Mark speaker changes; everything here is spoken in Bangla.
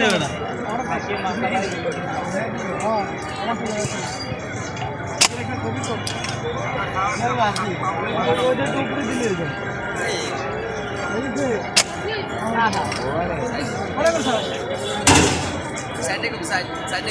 Speaker 1: দেবে না।
Speaker 2: সাইডে সাইড সাইডে